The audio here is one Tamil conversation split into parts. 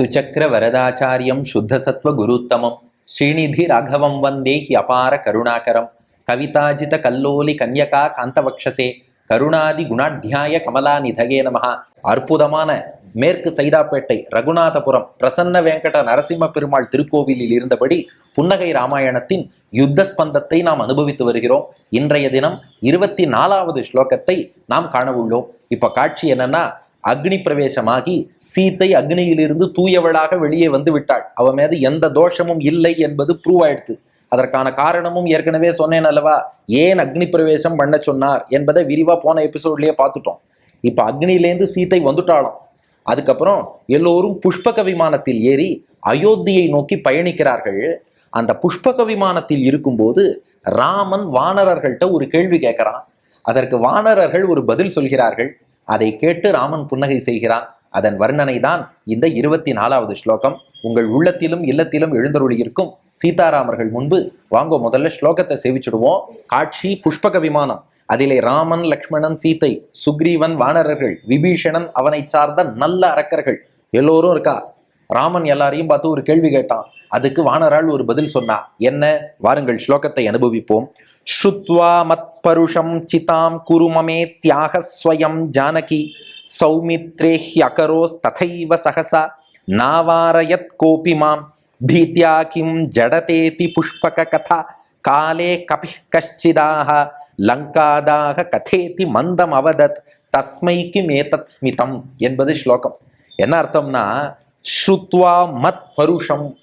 சுச்சக்கர வரதாச்சாரியம் சுத்தசத்வ குருத்தமம். ஸ்ரீநிதி ராகவம் வந்தே ஹி அபார கருணாகரம். கவிதாஜித கல்லோலி கன்யகா காந்தவக்ஷசே. கருணாதி குணாத்தியாய கமலா நிதகே நமஹா. அற்புதமான மேற்கு சைதாப்பேட்டை ரகுநாதபுரம் பிரசன்ன வெங்கட நரசிம்ம பெருமாள் திருக்கோவிலில் இருந்தபடி புன்னகை ராமாயணத்தின் யுத்த ஸ்பந்தத்தை நாம் அனுபவித்து வருகிறோம். இன்றைய தினம் இருபத்தி நாலாவது ஸ்லோகத்தை நாம் காண உள்ளோம். காட்சி என்னன்னா அக்னி பிரவேசமாகி சீத்தை அக்னியிலிருந்து தூயவளாக வெளியே வந்து விட்டாள். அவ மீது எந்த தோஷமும் இல்லை என்பது ப்ரூவ் ஆயிடுத்து. அதற்கான காரணமும் ஏற்கனவே சொன்னேன் அல்லவா? ஏன் அக்னி பிரவேசம் பண்ண சொன்னார் என்பதை விரிவா போன எபிசோட்லயே பார்த்துட்டோம். இப்போ அக்னியிலேருந்து சீத்தை வந்துட்டாலும் அதுக்கப்புறம் எல்லோரும் புஷ்பக விமானத்தில் ஏறி அயோத்தியை நோக்கி பயணிக்கிறார்கள். அந்த புஷ்பக விமானத்தில் இருக்கும்போது ராமன் வானரர்கள்ட்ட ஒரு கேள்வி கேட்கிறான். அதற்கு வானரர்கள் ஒரு பதில் சொல்கிறார்கள். அதை கேட்டு ராமன் புன்னகை செய்கிறான். அதன் வர்ணனை தான் இந்த இருபத்தி நாலாவது ஸ்லோகம். உங்கள் உள்ளத்திலும் இல்லத்திலும் எழுந்தருளியிருக்கும் சீதாராமர்கள் முன்பு வாங்கோ முதல்ல ஸ்லோகத்தை சேவிச்சிடுவோம். காட்சி புஷ்பக விமானம். அதிலே ராமன் லக்ஷ்மணன் சீதை சுக்ரீவன் வானரர்கள் விபீஷணன் அவனை சார்ந்த நல்ல அரக்கர்கள் எல்லோரும் இருக்கா? ராமன் எல்லாரையும் பார்த்து ஒரு கேள்வி கேட்டான். அதுக்கு வானராள் ஒரு பதில் சொன்னா. என்ன? வாருங்கள் ஸ்லோகத்தை அனுபவிப்போம். ஸ்ருத்வா மத் பருஷம் சிதாம் குருமமே தியாக ஸ்வயம் ஜானகி சௌமித்ரே ஹ்யகரோஸ் ததைவ சகசா நாவாரயத் கோபி மாம் பீத்யா கிம் ஜடதேதி புஷ்பக கதா காலே கபி கஷ்டிதாக லங்காதாக கதேதி மந்தம் அவதத் தஸ்மைக்கு மேதத் ஸ்மிதம் என்பது ஸ்லோகம். என்ன அர்த்தம்னா ஸ்ருத்வா மத் பருஷம்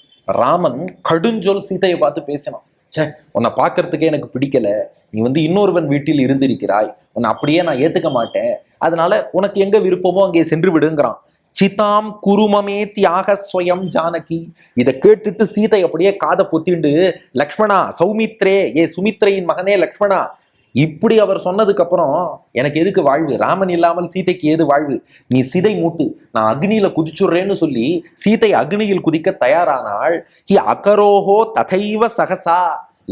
ராமன் கடுஞ்சொல் சீதையை பார்த்து பேசினான். ச்சே உன்னை பார்க்கறதுக்கே எனக்கு பிடிக்கல. நீ வந்து இன்னொருவன் வீட்டில் இருந்திருக்கிறாய். உன்னை அப்படியே நான் ஏத்துக்க மாட்டேன். அதனால உனக்கு எங்க விருப்பமோ அங்கே சென்று விடுங்கிறான். சிதாம் குருமமே தியாக ஸ்வயம் ஜானகி. இதை கேட்டுட்டு சீதை அப்படியே காதை பொத்திண்டு லக்ஷ்மணா சௌமித்ரே ஏ சுமித்ரையின் மகனே லக்ஷ்மணா இப்படி அவர் சொன்னதுக்கு அப்புறம் எனக்கு எதுக்கு வாழ்வு? ராமன் இல்லாமல் சீதைக்கு ஏது வாழ்வு? நீ சிதை மூட்டு நான் அக்னியில குதிச்சுடுறேன்னு சொல்லி சீதை அக்னியில் குதிக்க தயாரானாள் ஹி அகரோஹோ ததைவ சகசா.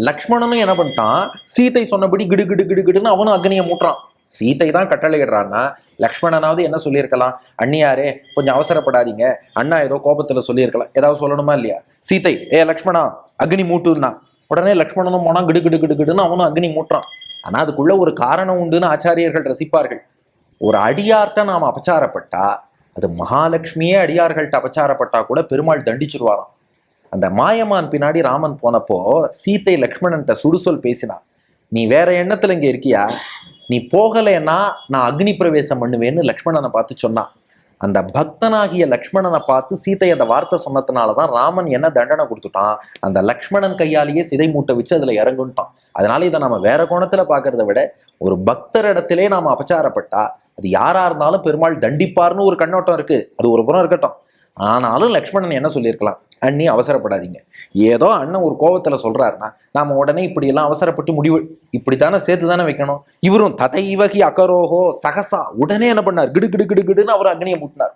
லக்ஷ்மணனும் என்ன பண்ணிட்டான்? சீதை சொன்னபடி கிடு கிடு கிடு கிடுன்னு அவனும் அக்னியை மூட்டுறான். சீதை தான் கட்டளையிடுறான்னா லக்ஷ்மணனாவது என்ன சொல்லியிருக்கலாம்? அண்ணியாரே கொஞ்சம் அவசரப்படாதீங்க. அண்ணா ஏதோ கோபத்துல சொல்லியிருக்கலாம். ஏதாவது சொல்லணுமா இல்லையா? சீதை ஏ லக்ஷ்மணா அக்னி மூட்டுன்னா. உடனே லக்ஷ்மணனும் போனா கிடு கிடு கிடு கிடுன்னு அவனும் அக்னி மூட்டுறான். ஆனா அதுக்குள்ள ஒரு காரணம் உண்டுன்னு ஆச்சாரியர்கள் ரசிப்பார்கள். ஒரு அடியார்கிட்ட நாம் அபச்சாரப்பட்டா அது மகாலட்சுமியே அடியார்கள்ட்ட அபச்சாரப்பட்டா கூட பெருமாள் தண்டிச்சிருவாராம். அந்த மாயமான் பின்னாடி ராமன் போனப்போ சீத்தை லக்ஷ்மணன்ட்ட சுடுசொல் பேசினான். நீ வேற எண்ணத்துல இங்க இருக்கியா? நீ போகலைன்னா நான் அக்னி பிரவேசம் பண்ணுவேன்னு லக்ஷ்மணனை பார்த்து சொன்னான். அந்த பக்தனாகிய லக்ஷ்மணனை பார்த்து சீத்தை அந்த வார்த்தை சொன்னதுனால தான் ராமன் என்ன தண்டனை கொடுத்துட்டான்? அந்த லக்ஷ்மணன் கையாலேயே சிதை மூட்டை வச்சு அதில் இறங்குன்ட்டான். அதனால இதை நம்ம வேற கோணத்தில் பார்க்கறத விட ஒரு பக்தர் இடத்திலே அபச்சாரப்பட்டா அது யாரா இருந்தாலும் பெருமாள் தண்டிப்பார்னு ஒரு கண்ணோட்டம் இருக்கு. அது ஒரு புறம் இருக்கட்டும். ஆனாலும் லக்ஷ்மணன் என்ன சொல்லியிருக்கலாம்? அண்ணி அவசரப்படாதீங்க. ஏதோ அண்ணன் ஒரு கோவத்தில் சொல்கிறாருன்னா நாம் உடனே இப்படியெல்லாம் அவசரப்பட்டு முடிவு இப்படி தானே சேர்த்து தானே வைக்கணும்? இவரும் ததைவகி அகரோகோ சகசா உடனே என்ன பண்ணார்? கிடு கிடு கிடு கிடுன்னு அவர் அக்னியை மூட்டினார்.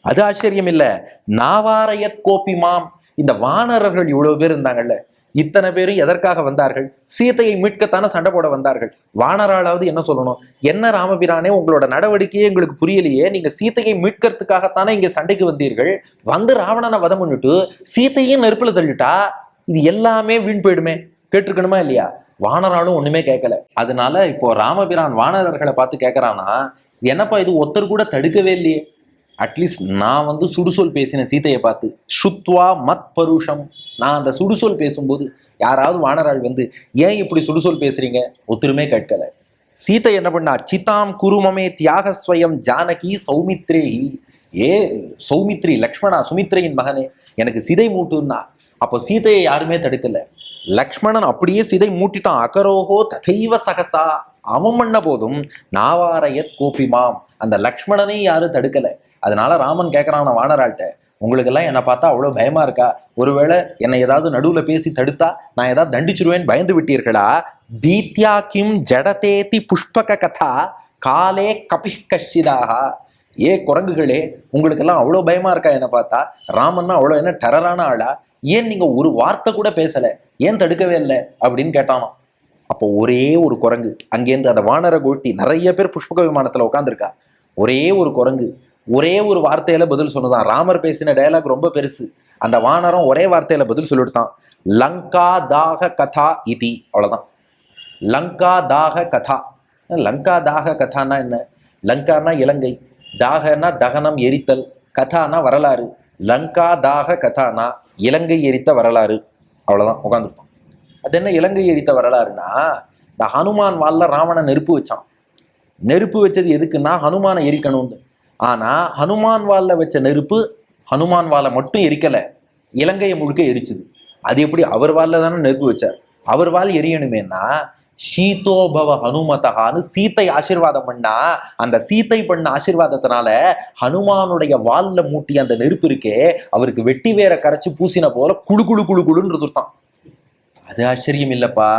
அது ஆச்சரியம் இல்லை நாவாரையத் கோபி மாம். இந்த வானரர்கள் இவ்வளோ பேர் இருந்தாங்கல்ல இத்தனை பேரும் எதற்காக வந்தார்கள்? சீதையை மீட்கத்தான சண்டை போட வந்தார்கள். வானராளாவது என்ன சொல்லணும்? என்ன ராமபிரானே உங்களோட நடவடிக்கையே எங்களுக்கு புரியலையே. நீங்க சீதையை மீட்கிறதுக்காகத்தானே இங்க சண்டைக்கு வந்தீர்கள். வந்து ராவணனை வதம் பண்ணிட்டு சீத்தையும் நெருப்புல தள்ளிட்டா இது எல்லாமே வீண் போயிடுமே. கேட்டிருக்கணுமா இல்லையா? வானராலும் ஒண்ணுமே கேட்கல. அதனால இப்போ ராமபிரான் வானரர்களை பார்த்து கேட்கறானா என்னப்பா இது ஒருத்தர் கூட தடுக்கவே இல்லையே? அட்லீஸ்ட் நான் வந்து சுடுசொல் பேசினேன் சீதையை பார்த்து சுத்வா மத் பருஷம். நான் அந்த சுடுசொல் பேசும்போது யாராவது வானராள் வந்து ஏன் இப்படி சுடுசொல் பேசுறீங்க? ஒத்துருமே கேட்கலை. சீத்தை என்ன பண்ணா சிதாம் குருமமே தியாகஸ்வயம் ஜானகி சௌமித்ரேஹி ஏ சௌமித்ரி லக்ஷ்மணா சுமித்ரையின் மகனே எனக்கு சிதை மூட்டுன்னா? அப்போ சீதையை யாருமே தடுக்கல. லக்ஷ்மணன் அப்படியே சிதை மூட்டிட்டான். அகரோஹோ ததைவ சகசா. அவன் பண்ண போதும் நாவாரையத் கோபிமாம். அந்த லக்ஷ்மணனை யாரும் தடுக்கலை. அதனால ராமன் கேட்கறான் வானராள்கிட்ட உங்களுக்கெல்லாம் என்னை பார்த்தா அவ்வளோ பயமா இருக்கா? ஒருவேளை என்னை ஏதாவது நடுவுல பேசி தடுத்தா நான் ஏதாவது தண்டிச்சிருவேன் பயந்து விட்டீர்களா? பீத்யா கிம் ஜடதேதி புஷ்பக கதா காலே கபி கஷ்டிதாக ஏ குரங்குகளே உங்களுக்கெல்லாம் அவ்வளோ பயமா இருக்கா என்னை பார்த்தா? ராமன்னா அவ்வளோ என்ன டெரரான ஆளா? ஏன் நீங்க ஒரு வார்த்தை கூட பேசல? ஏன் தடுக்கவே இல்லை? அப்படின்னு கேட்டானாம். அப்போ ஒரே ஒரு குரங்கு அங்கேருந்து அந்த வானர கோட்டி நிறைய பேர் புஷ்பக விமானத்துல உட்காந்துருக்கா ஒரே ஒரு குரங்கு ஒரே ஒரு வார்த்தையில பதில் சொன்னதான். ராமர் பேசின டயலாக் ரொம்ப பெருசு. அந்த வானரம் ஒரே வார்த்தையில பதில் சொல்லிவிட்டான் லங்கா தாக கதா இதி அவ்வளோதான் லங்கா தாக கதா. லங்கா தாக கதான்னா என்ன? லங்கானா இலங்கை. தாகனா தகனம் எரித்தல். கதானா வரலாறு. லங்கா தாக கதானா இலங்கை எரித்த வரலாறு. அவ்வளோதான் உட்காந்துருப்பான் அது என்ன இலங்கை எரித்த வரலாறுனா இந்த ஹனுமான் வால்ல ராவணன் நெருப்பு வச்சான். நெருப்பு வச்சது எதுக்குன்னா ஹனுமானை எரிக்கணும்னு. ஆனா ஹனுமான் வால்ல வச்ச நெருப்பு ஹனுமான் வாலை மட்டும் எரிக்கல. இலங்கையை முழுக்க எரிச்சுது. அது எப்படி? அவர் வாலில் தானே நெருப்பு வச்சார். அவர் வால் எரியணுமேனா சீதோபவ ஹனுமதகான்னு சீத்தை ஆசீர்வாதம் பண்ணா அந்த சீத்தை பண்ண ஆசீர்வாதத்தினால ஹனுமானுடைய வால்ல மூட்டி அந்த நெருப்பு இருக்கே அவருக்கு வெட்டி வேற கரைச்சு பூசின போல குழு குளு குழு குளுன்னு இருந்துட்டான் அது ஆச்சரியம் இல்லப்பா.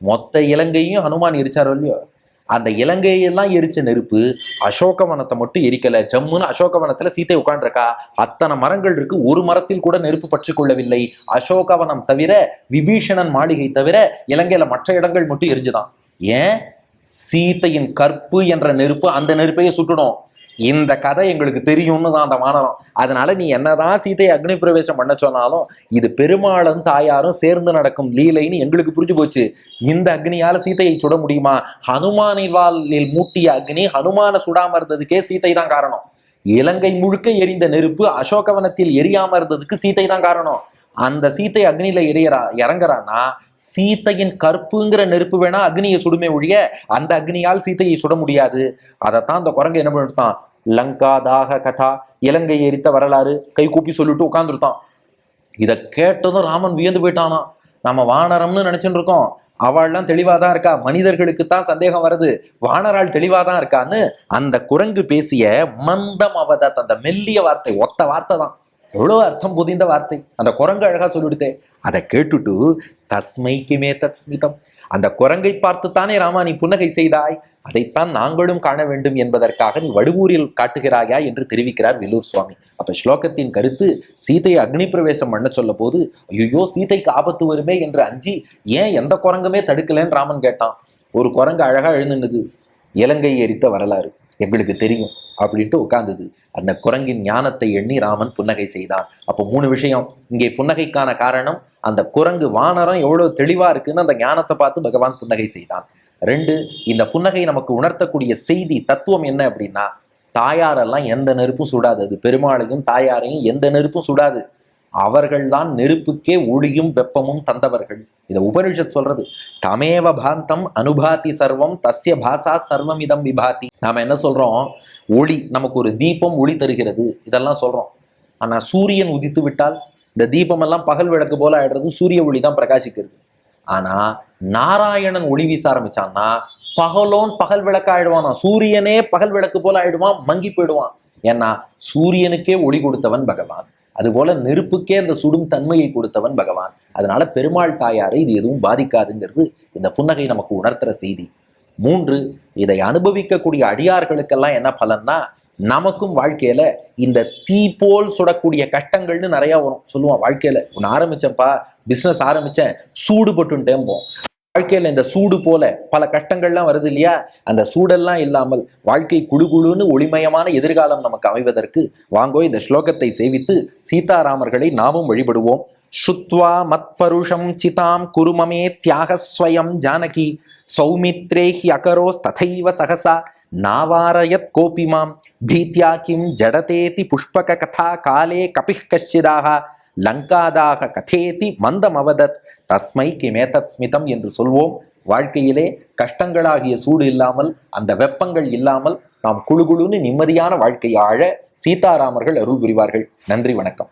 மொத்த இலங்கையும் ஹனுமான் எரிச்சாரோ இல்லையோ? அந்த இலங்கையெல்லாம் எரிச்ச நெருப்பு அசோகவனத்தை மட்டும் எரிக்கல. ஜம்முன்னு அசோகவனத்துல சீத்தை உட்காண்டிருக்கா அத்தனை மரங்கள் இருக்கு. ஒரு மரத்தில் கூட நெருப்பு பற்றி கொள்ளவில்லை. அசோகவனம் தவிர விபீஷணன் மாளிகை தவிர இலங்கையில மற்ற இடங்கள் மட்டும் எரிஞ்சுதான். ஏன்? சீத்தையின் கற்பு என்ற நெருப்பு அந்த நெருப்பையே சுட்டுடும் இந்த கதை எங்களுக்கு தெரியும்னு தான் அந்த வானரம் அதனால நீ என்னதான் சீதையை அக்னி பிரவேசம் பண்ண சொன்னாலும் இது பெருமாளும் தாயாரும் சேர்ந்து நடக்கும் லீலைன்னு எங்களுக்கு புரிஞ்சு போச்சு. இந்த அக்னியால சீதையை சுட முடியுமா? ஹனுமானில் மூட்டிய அக்னி ஹனுமான சுடாம இருந்ததுக்கே சீதை தான் காரணம். இலங்கை முழுக்க எரிந்த நெருப்பு அசோகவனத்தில் எரியாம இருந்ததுக்கு சீதை தான் காரணம். அந்த சீத்தை அக்னியில எரியறா இறங்குறான்னா சீத்தையின் கற்புங்கிற நெருப்பு வேணா அக்னியை சுடுமே ஒழிய அந்த அக்னியால் சீத்தையை சுட முடியாது. அதைத்தான் அந்த குரங்கு என்ன பண்ணிருத்தான் லங்கா தாக கதா இலங்கை எரித்த வரலாறு கை கூப்பி சொல்லிட்டு உட்காந்துருத்தான் இதை கேட்டதும் ராமன் வியந்து போயிட்டானா. நம்ம வானரம்னு நினைச்சுட்டு இருக்கோம். அவள்லாம் தெளிவாக தான் இருக்கா? மனிதர்களுக்கு தான் சந்தேகம் வருது. வானரால் தெளிவாக தான் இருக்கான்னு அந்த குரங்கு பேசிய மந்தம் அவதத் அந்த மெல்லிய வார்த்தை ஒத்த வார்த்தை தான். எவ்வளோ அர்த்தம் புதிந்த வார்த்தை. அந்த குரங்கு அழகா சொல்லிவிடுதே அதை கேட்டுட்டு தஸ்மைக்குமே தஸ்மிதம். அந்த குரங்கை பார்த்து தானே ராமா நீ புன்னகை செய்தாய். அதைத்தான் நாங்களும் காண வேண்டும் என்பதற்காக நீ வடுவூரில் காட்டுகிறாயா என்று தெரிவிக்கிறார் வில்லூர் சுவாமி. அப்ப ஸ்லோகத்தின் கருத்து சீதையை அக்னி பிரவேசம் பண்ண சொல்ல போது ஐயோ சீதைக்கு ஆபத்து வருமே என்று அஞ்சி ஏன் எந்த குரங்குமே தடுக்கலன்னு ராமன் கேட்டான். ஒரு குரங்கு அழகா எழுந்துனுது இலங்கை எரித்த வரலாறு. எங்களுக்கு தெரியும் அப்படின்ட்டு உட்கார்ந்தது. அந்த குரங்கின் ஞானத்தை எண்ணி ராமன் புன்னகை செய்தான். அப்போ மூணு விஷயம். இங்கே புன்னகைக்கான காரணம் அந்த குரங்கு வானரம் எவ்வளோ தெளிவாக இருக்குன்னு அந்த ஞானத்தை பார்த்து பகவான் புன்னகை செய்தான். ரெண்டு இந்த புன்னகை நமக்கு உணர்த்தக்கூடிய செய்தி தத்துவம் என்ன அப்படின்னா தாயாரெல்லாம் எந்த நெருப்பும் சுடாது. அது பெருமாளையும் தாயாரையும் எந்த நெருப்பும் சுடாது. அவர்கள்தான் நெருப்புக்கே ஒளியும் வெப்பமும் தந்தவர்கள். இதை உபனிஷத் சொல்றது. தமேவ பாந்தம் அனுபாதி சர்வம் தஸ்ய பாசா சர்வம் இதம் விபாதி. நாம என்ன சொல்றோம்? ஒளி நமக்கு ஒரு தீபம் ஒளி தருகிறது. இதெல்லாம் சொல்றோம். ஆனா சூரியன் உதித்து விட்டால் இந்த தீபம் எல்லாம் பகல் விளக்கு போல ஆயிடுறது சூரிய ஒளி தான் பிரகாசிக்கிறது. ஆனா நாராயணன் ஒளி வீச ஆரம்பிச்சான்னா பகலோன் பகல் விளக்கு ஆயிடுவானா? சூரியனே பகல் விளக்கு போல ஆயிடுவான் மங்கி போயிடுவான். ஏன்னா சூரியனுக்கே ஒளி கொடுத்தவன் பகவான். அதுபோல நெருப்புக்கே அந்த சுடும் தன்மையை கொடுத்தவன் பகவான். அதனால பெருமாள் தாயாரை இது எதுவும் பாதிக்காதுங்கிறது இந்த புன்னகை நமக்கு உணர்த்துற செய்தி. மூன்று இதை அனுபவிக்கக்கூடிய அடியார்களுக்கெல்லாம் என்ன பலன்னா நமக்கும் வாழ்க்கையில இந்த தீ போல் சுடக்கூடிய கட்டங்கள்னு நிறைய வரும். சொல்லுவான் வாழ்க்கையில ஒன்று ஆரம்பிச்சேன்ப்பா பிசினஸ் ஆரம்பிச்சேன் சூடு போட்டுன்ட்டேம்போம் வாழ்க்கையில இந்த சூடு போல பல கட்டங்கள்லாம் வருது இல்லையா? அந்த சூடெல்லாம் இல்லாமல் வாழ்க்கை குழுகுழுன்னு ஒளிமயமான எதிர்காலம் நமக்கு அமைவதற்கு வாங்கோ இந்த ஸ்லோகத்தை சேவித்து சீதாராமர்களை நாமும் வழிபடுவோம். சுத்வா மத்பருஷம் சிதாம் குருமமே தியாகஸ்வயம் ஜானகி சௌமித்ரே ஹி அகரோஸ் ததைவ சகசா நாவாரயத் கோபிமாம் பீத்யா கிம் ஜடதேதி புஷ்பக கதா காலே கபிஷ் கஷ்டிதாக லங்காதாக கதேதி மந்தம் அவதத் தஸ்மை கிமேதத் ஸ்மிதம் என்று சொல்வோம்। வாழ்க்கையிலே கஷ்டங்களாகிய சூடு இல்லாமல் அந்த வெப்பங்கள் இல்லாமல் நாம் குழுகுழுன்னு நிம்மதியான வாழ்க்கையாழ சீதாராமர்கள் அருள் புரிவார்கள். நன்றி வணக்கம்.